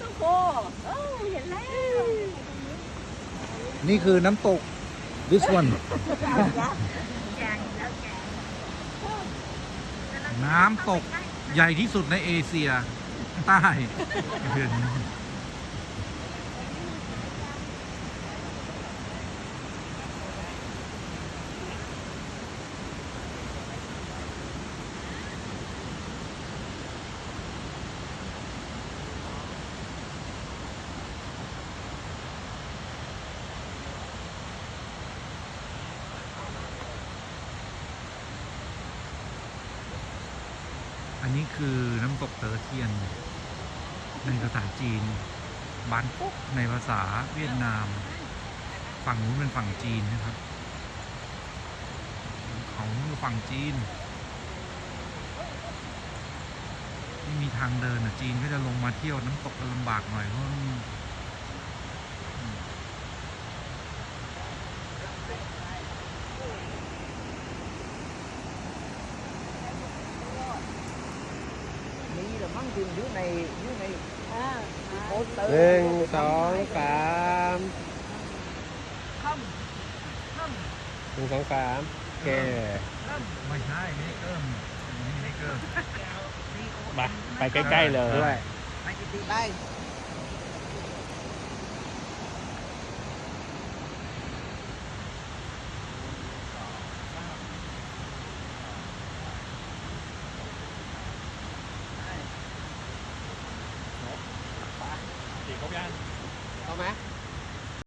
ต้โฟโอ้เห็นแล้ว นี่คือน้ำตก this one แกงแล้วแกงน้ำตกใหญ่ที่สุดในเอเชีย ใต้ อันนี้คือน้ำตกเตอเทียน ในภาษาจีน บานปุ๊กในภาษาเวียดนาม ฝั่งนู้นเป็นฝั่งจีนนะครับ ของนู้นคือฝั่งจีนที่มีทางเดินอะจีนก็จะลงมาเที่ยวน้ำตกลำบากหน่อยเพราะมัน มีหรือมั่ง ยืนอยู่ในอยู่ในอ่าโปสเตอร์หนึ่งสองสามค่ำค่หนึ่งสองสามโอเคไม่ใช่ไม่ได้เกิมไม่ได้เกิมไปไปใกล้ๆเลยไปจิตีได้ Cậu Giang Cậu má